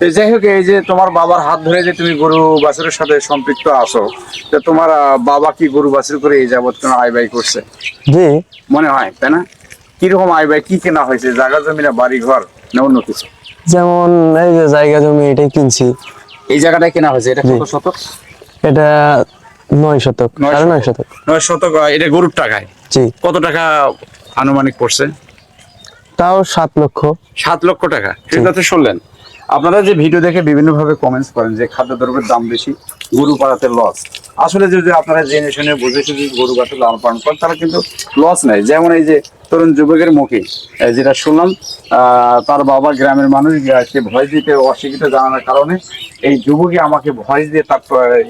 তো যাই হোক এই যে তোমার বাবার হাত ধরে যে তুমি গরু বাছুরের সাথে সম্পৃক্ত আছো তো তোমার বাবা কি গরু বাছুর করে এই যাবত কোনো আয় ব্যয় করছে? জি। মনে হয় তাই না? কীরকম আয় ব্যয় কি কেনা হয়েছে? জায়গা জমি না বাড়ি ঘর না অন্য কিছু? যেমন এই যে জায়গা জমি এটাই কিনছি। এই জায়গাটাই কেনা হয়েছে এটা কত শতক? এটা নয় শতক নয় সাড়ে নয় শতক। শতক। নয় শতক এটা গরুর টাকায়? জি। কত টাকা আনুমানিক পড়ছে? তাও সাত লক্ষ। সাত লক্ষ টাকা। ঠিক আছে শুনলেন আপনারা যে ভিডিও দেখে বিভিন্ন ভাবে কমেন্টস করেন যে খাদ্যদ্রব্যের দাম বেশি গরু পাড়াতে লস আসলে যদি আপনারা জেনে শুনে বুঝে শুনে গরু পাড়াতে লালন পালন করেন তারা কিন্তু লস নাই। যেমন এই যে তরুণ যুবকের মুখে যেটা শুনলাম তার বাবা গ্রামের মানুষ ভয় দিতে অস্বীকৃত জানানোর কারণে এই যুবকই আমাকে ভয় দিয়ে তার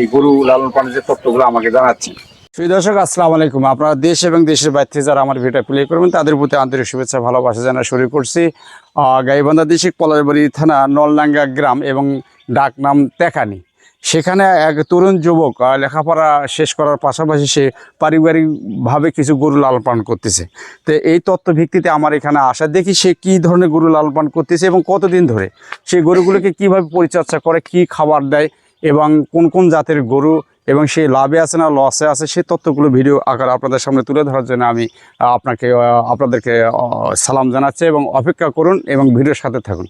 এই গরু লালন পালনের যে তত্ত্বগুলো আমাকে জানাচ্ছে। সুই দর্শক, আসসালামু আলাইকুম। আপনারা দেশ এবং দেশের বাইরে যারা আমার ভিডিও প্লে করবেন, তাদের প্রতি আন্তরিক শুভেচ্ছা, ভালোবাসা জানা শুরু করছি। গাইবান্ধা দেশিক পলাশবাড়ি থানা নলডাঙ্গা গ্রাম এবং ডাক নাম তেকানি সেখানে এক তরুণ যুবক লেখাপড়া শেষ করার পাশাপাশি সে পারিবারিকভাবে কিছু গরু লালন পালন করতেছে। তো এই তত্ত্ব ভিত্তিতে আমার এখানে আসা, দেখি সে কী ধরনের গরু লালন পালন করতেছে এবং কতদিন ধরে? সেই গরুগুলোকে কীভাবে পরিচর্যা করে, কি খাবার দেয় এবং কোন কোন জাতের গরু এবং সেই লাভে আছে না লসে আছে সেই তথ্যগুলো ভিডিও আকার আপনাদের সামনে তুলে ধরার জন্য আমি আপনাকে আপনাদেরকে সালাম জানাচ্ছি এবং অপেক্ষা করুন এবং ভিডিওর সাথে থাকুন।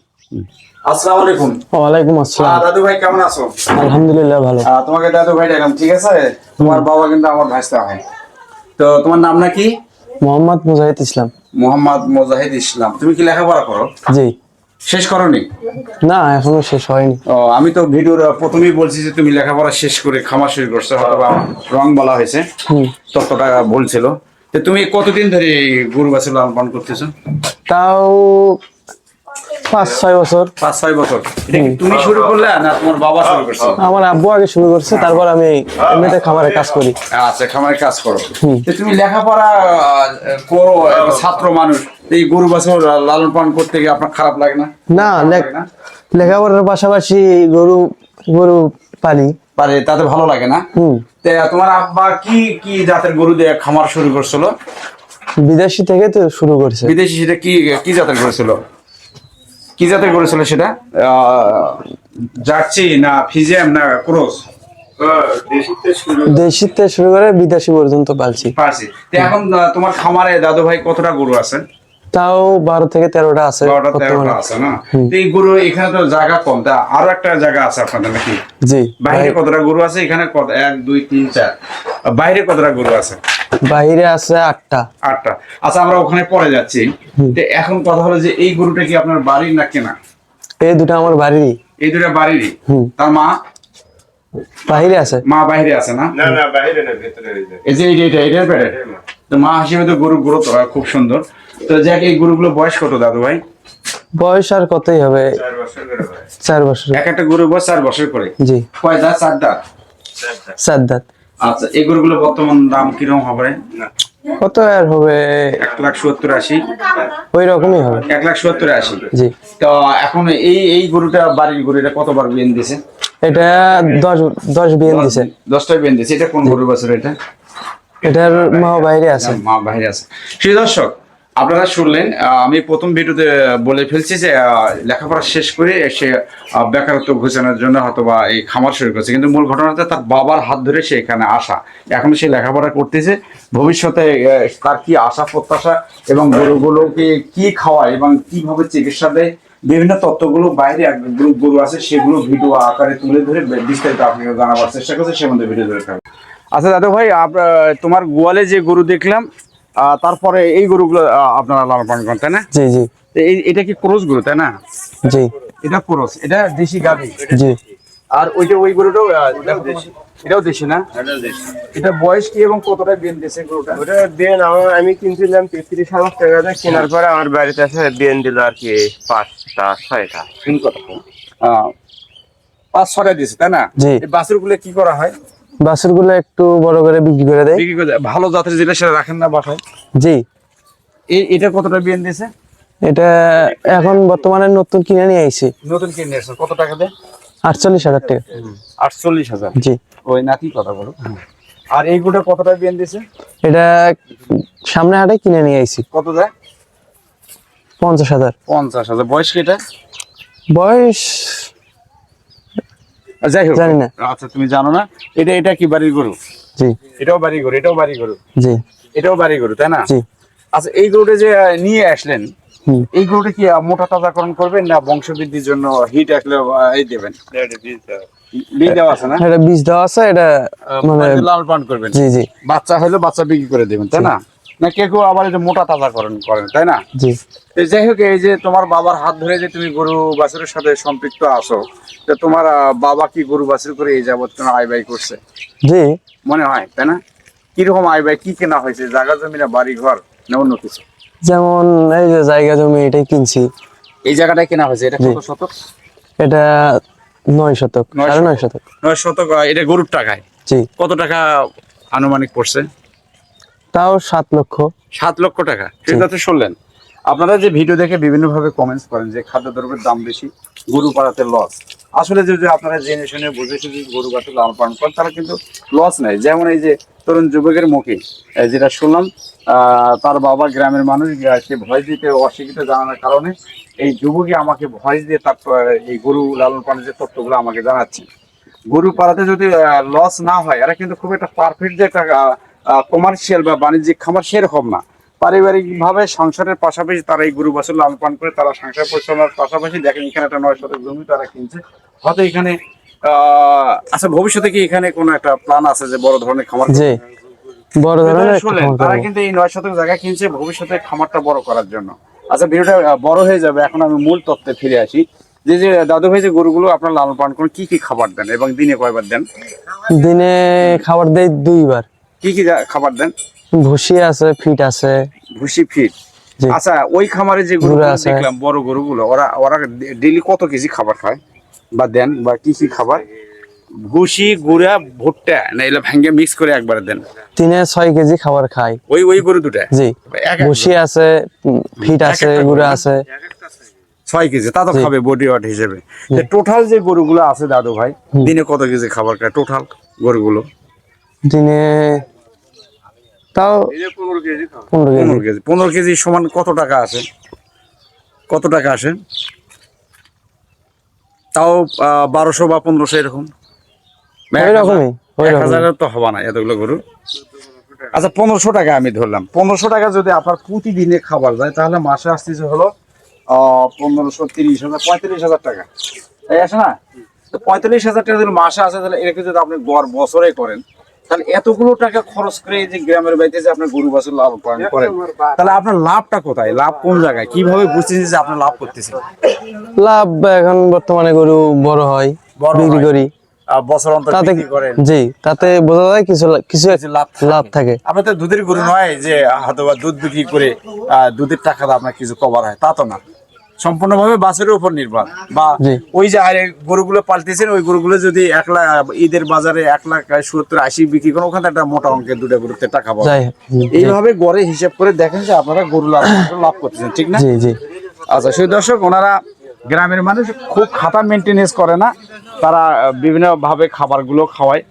আসসালামু আলাইকুম। ওয়ালাইকুম আসসালাম। দাদু ভাই কেমন আছো? আলহামদুলিল্লাহ ভালো। তোমাকে দাদু ভাই ডাকলাম ঠিক আছে? তোমার বাবা কিন্তু আমার ভাইস্তা হয় তো তোমার নাম নাকি? মোহাম্মদ মুজাহিদ ইসলাম। মোহাম্মদ মোজাহিদ ইসলাম। তুমি কি লেখাপড়া করো? জি। শেষ করনি? না এখনও শেষ হয়নি। ও আমি তো ভিডিওর প্রথমেই বলছি যে তুমি লেখাপড়া শেষ করে খামার শুরু করছ হয়তো বা রং বলা হয়েছে ততটা বলছিল। তো তুমি কতদিন ধরে গরু গাছে লালন পালন করতেছো? তাও পাঁচ ছয় বছর। পাঁচ ছয় বছর। তুমি শুরু করলে না তোমার বাবা শুরু করছে? আমার আব্বু আগে শুরু করছে তারপর আমি এমনিতে খামারে কাজ করি। আচ্ছা খামারে কাজ করো। তুমি লেখাপড়া করো ছাত্র মানুষ। এই গরু বাছুর লালন পালন করতে গিয়ে আপনার খারাপ লাগে না? না? লেখাপড়ার পাশাপাশি গরু গরু পালি। পারে তাতে ভালো লাগে না? তোমার আব্বা কি কি জাতের গরু দিয়ে খামার শুরু করছিল? বিদেশি থেকে তো শুরু করছে। বিদেশি সেটা কি কি জাতের করেছিল কি জাতের করেছিল সেটা? জার্সি না ফিজিয়াম না ক্রস? দেশি থেকে শুরু করে বিদেশি পর্যন্ত পালছি। এখন তোমার খামারে দাদু ভাই কতটা গরু আছে? তাও বারো থেকে তেরোটা আছে তেরোটা আছে না? এই গরু এখানে তো জায়গা কম। তা আরও একটা জায়গা আছে আপনাদের নাকি? জি বাইরে কতটা গরু আছে? এখানে কত? এক দুই তিন চার। বাইরে কতটা গরু আছে? বাইরে আছে আটটা। আটটা। আচ্ছা আমরা ওখানে পরে যাচ্ছি। তো এখন কথা হলো যে এই গরুটা কি আপনার বাড়ির না কেনা? এই দুটো আমার বাড়িরই। এই দুটা বাড়িরই? তার মা? বাইরে আছে। মা বাইরে আছে না? না না বাইরে না ভেতরে এই যে। এই এইটা এইটা এটার পেটে? তো মা হিসেবে তো গরু গ্রোথ হয় খুব সুন্দর। তো যাক এই গরুগুলো বয়স কত দাদু ভাই? বয়স আর কতই হবে? চার বছর করে চার বছর। এক একটা গরু বয়স চার বছর করে। জি। কয় দাঁত? চার দাঁত। চার দাঁত। আচ্ছা এই গরুগুলো বর্তমান দাম কীরকম হবে? কত আর হবে? এক লাখ সত্তর আশি। ওই রকমই হবে। এক লাখ সত্তর আশি। জি। তো এখন এই এই গরুটা বাড়ির গরু এটা কতবার বিয়েন দিছে? এটা দশ দশ বিয়ে দিছে। দশটা বিয়েন দিছে। এটা কোন গরু বছর এটা? এটার মা বাইরে আছে। মা বাইরে আছে। সেই দর্শক আপনারা শুনলেন আমি প্রথম ভিডিওতে বলে ফেলছি যে লেখাপড়া শেষ করে সে বেকারত্ব ঘোষণার জন্য হয়তো বা এই খামার শুরু করছে। কিন্তু মূল ঘটনাটা তার বাবার হাত ধরে সে এখানে আসা। এখন সে লেখাপড়া করতেছে। ভবিষ্যতে তার কি আশা, প্রত্যাশা এবং গরুগুলোকে কি খাওয়ায় এবং কীভাবে চিকিৎসা দেয়, বিভিন্ন তত্ত্বগুলো বাইরে গ্রুপ গরু আছে, সেগুলো ভিডিও আকারে তুলে ধরে বিস্তারিত আপনাকে জানাবার চেষ্টা করছে। সে মধ্যে ভিডিও ধরে আচ্ছা দাদু ভাই আপ- তোমার গোয়ালে যে গরু দেখলাম তারপরে এই গরুগুলো আপনারা লালন পালন করেন তাই না? জি জি। এটা কি ক্রোস গরু তাই না? জি। এটা ক্রোস এটা দেশি গাভি। জি। আর ওইটা ওই গরুটাও আহ, এটাও দেশি। না? এটা বয়স কি এবং কতটা বিয়েন দিয়েছে গরুটা? ওটা বিয়েন আমার আমি কিনছিলাম তেত্রিশ হাজার টাকা দিয়ে কেনার পরে আমার বাড়িতে এসে বিয়েন দিল আর কি পাঁচটা ছয়টা। তিন কথা আহ, পাঁচ ছটা দিয়েছে তাই না? জি। এই বাছুরগুলো কি করা হয়? বাছুরগুলো একটু বড় করে বিক্রি করে দেয়। বিক্রি করে দেয়। ভালো জাতের যেটা সেটা রাখেন না বাসায়? জি। এই এটা কতটা বিয়েন দিয়েছে? এটা এখন বর্তমানে নতুন কিনে নিয়ে আইছি। নতুন কিনে এসেছে কত টাকা দেয় আটচল্লিশ হাজার টাকা। আটচল্লিশ হাজার। জি। ওই নাকি কথা বলো। আর এই গুটা কতটা বিয়েন দিয়েছে? এটা সামনে হাটে কিনে নিয়ে আইছি। কত দেয়? পঞ্চাশ হাজার। পঞ্চাশ হাজার। বয়স কি এটা? বয়স যাই হোক। জানি না। আচ্ছা তুমি জানো না? এটা এটা কি বাড়ির গরু? জি। এটাও বাড়ি গরু এটাও বাড়ি গরু। জি। এটাও বাড়ি গরু তাই না? জি। আচ্ছা এই গরুটা যে নিয়ে আসলেন এই গরুটা কি মোটা তাজাকরণ করবেন না বংশবৃদ্ধির জন্য হিট আসলে এই দেবেন? বীজ দেওয়া আছে। না? এটা বীজ দেওয়া আছে এটা মানে মানে লাল পান করবেন। জি জি। বাচ্চা হলে বাচ্চা বিক্রি করে দেবেন তাই না? না কেউ কেউ আবার যে মোটা তাজাকরণ করেন তাই না? জি। তো যাই হোক এই যে তোমার বাবার হাত ধরে যে তুমি গরু বাছুরের সাথে সম্পৃক্ত আছো তো তোমার বাবা কি গরু বাছুর করে এই যাবত কোনো আয় ব্যয় করছে? জি। মনে হয় তাই না? কীরকম আয় ব্যয় কি কেনা হয়েছে? জায়গা জমি না বাড়ি ঘর না অন্য কিছু? যেমন এই যে জায়গা জমি এটাই কিনছি। এই জায়গাটায় কেনা হয়েছে এটা কত শতক? এটা নয় শতক সাড়ে। নয় শতক। নয় শতক এটা গরুর টাকায়? জি। কত টাকা আনুমানিক পড়ছে? তাও সাত লক্ষ। সাত লক্ষ টাকা। সেটা তো শুনলেন। আপনারা যে ভিডিও দেখে বিভিন্ন ভাবে কমেন্টস করেন যে খাদ্যদ্রব্যের দাম বেশি, গরু পাড়াতে লস আসলে যদি আপনারা জেনে শুনে বুঝে শুধু গরু পাড়াতে লালন পালন করেন তারা কিন্তু লস নাই। যেমন এই যে তরুণ যুবকের মুখে যেটা শুনলাম তার বাবা গ্রামের মানুষ সে ভয় দিতে, অশিক্ষিত জানানোর কারণে এই যুবকই আমাকে ভয় দিয়ে তার এই গরু লালন পালনের যে তথ্যগুলো আমাকে জানাচ্ছে। গরু পাড়াতে যদি লস না হয়, এরা কিন্তু খুব একটা পারফেক্ট যে একটা কমার্শিয়াল বা বাণিজ্যিক খামার সেরকম না। পারিবারিক ভাবে সংসারের পাশাপাশি তারা এই গরু বাছুর লালন পালন করে তারা সংসার পরিচালনার পাশাপাশি দেখেন এখানে একটা নয় শতক জমি তারা কিনছে। হয়তো এখানে আচ্ছা ভবিষ্যতে কি এখানে কোনো একটা প্ল্যান আছে যে বড় ধরনের খামার বড় ধরনের তারা কিন্তু এই নয় শতক জায়গা কিনছে ভবিষ্যতে খামারটা বড় করার জন্য। আচ্ছা ভিডিওটা বড় হয়ে যাবে এখন আমি মূল তত্ত্বে ফিরে আসি। যে যে দাদু ভাই যে গরুগুলো আপনার লালন পালন করেন কি কি খাবার দেন এবং দিনে কয়বার দেন? দিনে খাবার দেয় দুইবার। কি কি খাবার দেন? ভুসি আছে ফিট আছে। ভুসি ফিট। আচ্ছা ওই খামারে যে গরু আছে। দেখলাম বড় গরুগুলো ওরা ওরা ডেইলি কত কেজি খাবার খায়? বা দেন বা কি কি খাবার? ভুসি গুড়া ভুট্টা না এগুলো ভেঙে মিক্স করে একবারে দেন। দিনে ছয় কেজি খাবার খায়। ওই ওই গরু দুটা জি। ভুসি আছে ফিট আছে গুঁড়া আছে। ছয় কেজি তা তো খাবে বডি ওয়াট হিসেবে। টোটাল যে গরুগুলো আছে দাদু ভাই দিনে কত কেজি খাবার খায় টোটাল গরুগুলো? দিনে তাও পনেরো কেজি পনেরো কেজি। সমান কত টাকা আসে কত টাকা আসে তাও বারোশো বা পনেরোশো এরকম। এক হাজারের তো হবে না এতগুলো গরু। আচ্ছা পনেরোশো টাকা আমি ধরলাম। পনেরোশো টাকা যদি আপনার প্রতিদিনে খাবার যায় তাহলে মাসে আসতেছে হলো পনেরোশো তিরিশ হাজার পঁয়ত্রিশ হাজার টাকা। তাই আসে না? তো পঁয়তাল্লিশ হাজার টাকা যদি মাসে আসে তাহলে এটাকে যদি আপনি গড় বছরে করেন তাহলে এতগুলো টাকা খরচ করে যে গ্রামের বাড়িতে যে আপনি গরু বাছুর লাভ পালন করেন তাহলে আপনার লাভটা কোথায়? লাভ কোন জায়গায়? কীভাবে বুঝতেছেন যে আপনার লাভ করতেছেন? লাভ এখন বর্তমানে গরু বড় হয় বড় বিক্রি করি। বছর অন্তর তাতে বিক্রি করেন। জি তাতে বোঝা যায় কিছু কিছু কিছু লাভ লাভ থাকে। আপনি তো দুধের গরু নয় যে হয়তো দুধ বিক্রি করে দুধের টাকাটা আপনার কিছু কভার হয় তা তো না। সম্পূর্ণভাবে বাছুরের উপর নির্ভর। বা ওই যে আরে গরুগুলো পাল্টেছেন ওই গরুগুলো যদি এক লাখ ঈদের বাজারে এক লাখ সত্তর আশি বিক্রি করেন ওখানে একটা মোটা অঙ্কের দুটো গরুতে টাকা পাবেন। এইভাবে গড়ে হিসাব করে দেখেন যে আপনারা গরু লাভ লাভ করতেছেন ঠিক না? আচ্ছা সেই দর্শক ওনারা গ্রামের মানুষ খুব খাতা মেনটেনেন্স করে না। তারা বিভিন্নভাবে খাবারগুলো খাওয়ায়।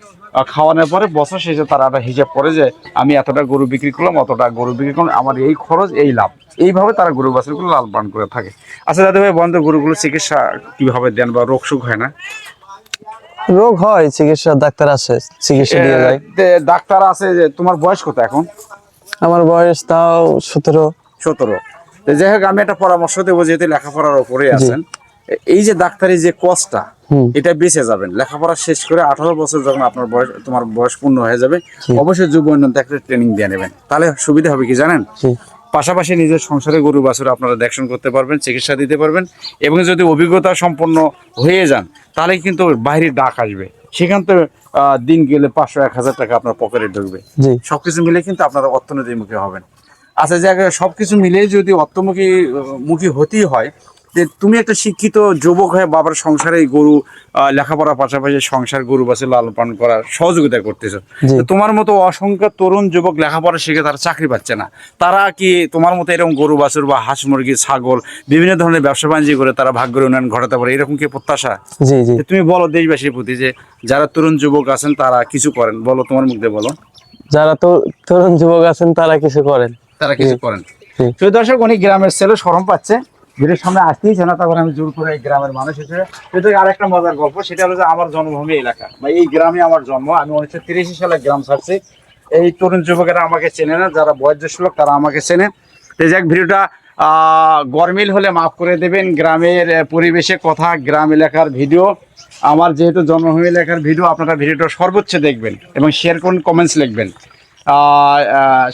খাওয়ানোর পরে বছর শেষে তারা একটা হিসাব করে যে আমি এতটা গরু বিক্রি করলাম অতটা গরু বিক্রি করলাম আমার এই খরচ এই লাভ। এইভাবে তারা গরু বাছুরগুলো লাল পান করে থাকে। আচ্ছা দাদা ভাই বন্ধ গরুগুলো চিকিৎসা কীভাবে দেন বা রোগ সুখ হয় না? রোগ হয় চিকিৎসা ডাক্তার আছে চিকিৎসা দিয়ে যায়। ডাক্তার আছে যে তোমার বয়স কত এখন? আমার বয়স তাও সতেরো। সতেরো। যাই হোক আমি একটা পরামর্শ দেবো যেহেতু লেখাপড়ার ওপরে আছেন। এই যে ডাক্তারি যে হুম। এটা বেঁচে যাবেন। লেখাপড়া শেষ করে আঠারো বছর যখন আপনার বয়স তোমার বয়স পূর্ণ হয়ে যাবে অবশ্যই যুব উন্নয়ন একটা ট্রেনিং দিয়ে নেবেন। তাহলে সুবিধা হবে কি জানেন? পাশাপাশি নিজের সংসারে গরু বাছুর আপনারা দেখশন করতে পারবেন চিকিৎসা দিতে পারবেন এবং যদি অভিজ্ঞতা সম্পন্ন হয়ে যান তাহলে কিন্তু বাইরে ডাক আসবে। সেখান থেকে আহ, দিন গেলে পাঁচশো এক হাজার টাকা আপনার পকেটে ঢুকবে। সবকিছু মিলে কিন্তু আপনারা অর্থনীতির মুখে হবেন। আচ্ছা যে সবকিছু মিলে যদি অর্থমুখী মুখী হতেই হয় তুমি একটা শিক্ষিত যুবক হয়ে বাবার সংসারে গরু লেখাপড়ার পাশাপাশি সংসার গরু বাসে লালন পালন করার সহযোগিতা করতেছো। তোমার মতো অসংখ্য তরুণ যুবক লেখাপড়া শিখে তারা চাকরি পাচ্ছে না। তারা কি তোমার মতো এরকম গরু বাছুর বা হাঁস মুরগি ছাগল বিভিন্ন ধরনের ব্যবসা বাণিজ্য করে তারা ভাগ্যের উন্নয়ন ঘটাতে পারে? এরকম কি প্রত্যাশা? তুমি বলো দেশবাসীর প্রতি যে যারা তরুণ যুবক আছেন তারা কিছু করেন। বলো তোমার মুখ দিয়ে বলো। যারা তো তরুণ যুবক আছেন তারা কিছু করেন। তারা কিছু করেন। দর্শক উনি গ্রামের ছেলে সরম পাচ্ছে। ভিডিওর সামনে আসতেই না, তখন আমি জোর করে এই গ্রামের মানুষ হিসেবে কিন্তু আরেকটা মজার গল্প, সেটা হলো যে আমার জন্মভূমি এলাকা। বা এই গ্রামে আমার জন্ম, আমি উনিশশো তিরিশি সালে গ্রাম ছাড়ছি। এই তরুণ যুবকেরা আমাকে চেনে না, যারা বয়োজ্যেষ্ঠ লোক, তারা আমাকে চেনে। তো যাক ভিডিওটা গরমিল হলে মাফ করে দেবেন, গ্রামের পরিবেশে কথা, গ্রাম এলাকার ভিডিও। আমার যেহেতু জন্মভূমি এলাকার ভিডিও, আপনারা ভিডিওটা সর্বোচ্চ দেখবেন এবং শেয়ার করুন কমেন্টস লিখবেন।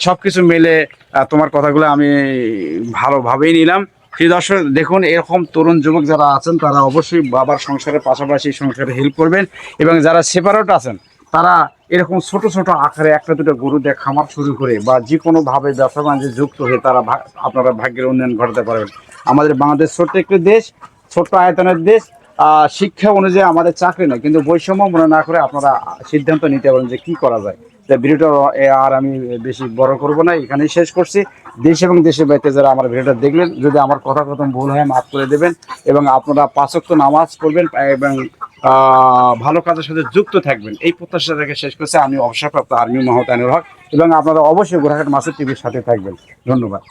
সব কিছু মিলে তোমার কথাগুলো আমি ভালোভাবেই নিলাম। প্রিয় দর্শক, দেখুন, এরকম তরুণ যুবক যারা আছেন, তারা অবশ্যই বাবার সংসারের পাশাপাশি সংসারে হেল্প করবেন এবং যারা সেপারেট আছেন, তারা এরকম ছোট ছোট আকারে একটা দুটো গরু দিয়ে খামার শুরু করে বা যে কোনোভাবে ব্যবসা বাণিজ্যে যুক্ত হয়ে তারা আপনারা ভাগ্যের উন্নয়ন ঘটাতে পারবেন। আমাদের বাংলাদেশ ছোট্ট একটি দেশ, ছোট্ট আয়তনের দেশ শিক্ষা অনুযায়ী আমাদের চাকরি নয়, কিন্তু বৈষম্য মনে না করে আপনারা সিদ্ধান্ত নিতে পারেন যে কি করা যায়। ভিডিওটা আর আমি বেশি বড় করব না, এখানেই শেষ করছি। দেশ এবং দেশের বাইরে যারা আমার ভিডিওটা দেখলেন, যদি আমার কথা কথম ভুল হয়, মাফ করে দেবেন এবং আপনারা পাঁচক্ত নামাজ পড়বেন এবং ভালো কাজের সাথে যুক্ত থাকবেন। এই প্রত্যাশা থেকে শেষ করছে। আমি অবসরপ্রাপ্ত আর্মি মহতানুর হক এবং আপনারা অবশ্যই গোরাঘাট মাসের টিভির সাথে থাকবেন। ধন্যবাদ।